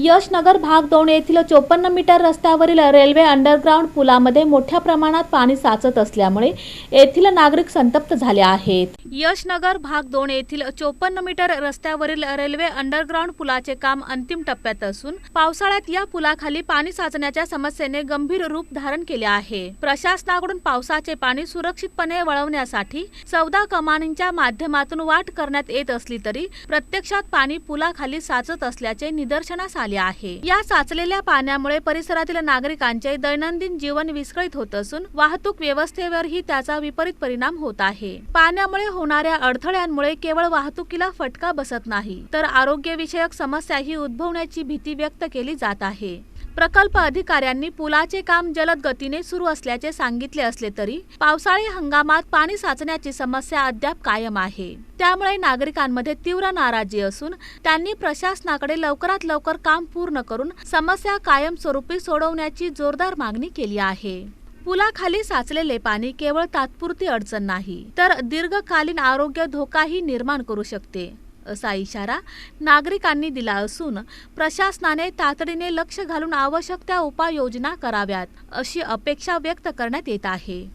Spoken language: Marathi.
यशनगर भाग दोन येथील चोपन्न मीटर रस्त्यावरील रेल्वे अंडरग्राऊंड पुलामध्ये मोठ्या प्रमाणात पाणी साचत असल्यामुळे येथील नागरिक संतप्त झाले आहेत. यशनगर भाग दोन येथील चोपन्न मीटर रस्त्यावरील रेल्वे अंडरग्राऊंड पुलाचे काम अंतिम टप्प्यात असून पावसाळ्यात या पुलाखाली पाणी साचण्याच्या समस्येने गंभीर रूप धारण केले आहे. प्रशासनाकडून पावसाचे पाणी सुरक्षितपणे वळवण्यासाठी चौदा कमानींच्या माध्यमातून वाट करण्यात येत असली तरी प्रत्यक्षात पाणी पुलाखाली साचत असल्याचे निदर्शनास आले आहे. या साचलेल्या पाण्यामुळे परिसरातील नागरिकांचे दैनंदिन जीवन विस्कळीत होत असून वाहतूक व्यवस्थेवरही त्याचा विपरीत परिणाम होत आहे. पाण्यामुळे होणाऱ्या अडथळ्यांमुळे केवळ वाहतुकीला फटका बसत नाही तर आरोग्यविषयक समस्याही उद्भवण्याची भीती व्यक्त केली जात आहे. प्रकल्प अधिकाऱ्यांनी पुलाचे काम जलद गतीने सुरू असल्याचे सांगितले असले तरी पावसाळी हंगामात पाणी साचण्याची समस्या अद्याप कायम आहे. त्यामुळे नागरिकांमध्ये तीव्र नाराजी असून त्यांनी प्रशासनाकडे लवकरात लवकर काम पूर्ण करून समस्या कायमस्वरूपी सोडवण्याची जोरदार मागणी केली आहे. पुलाखाली साचलेले पाणी केवळ तात्पुरती अडचण नाही तर दीर्घकालीन आरोग्य धोकाही निर्माण करू शकते. असा इशारा नागरिकांनी दिला असून प्रशासनाने तातडीने लक्ष घालून आवश्यक त्या उपाययोजना कराव्यात अशी अपेक्षा व्यक्त करण्यात येत आहे.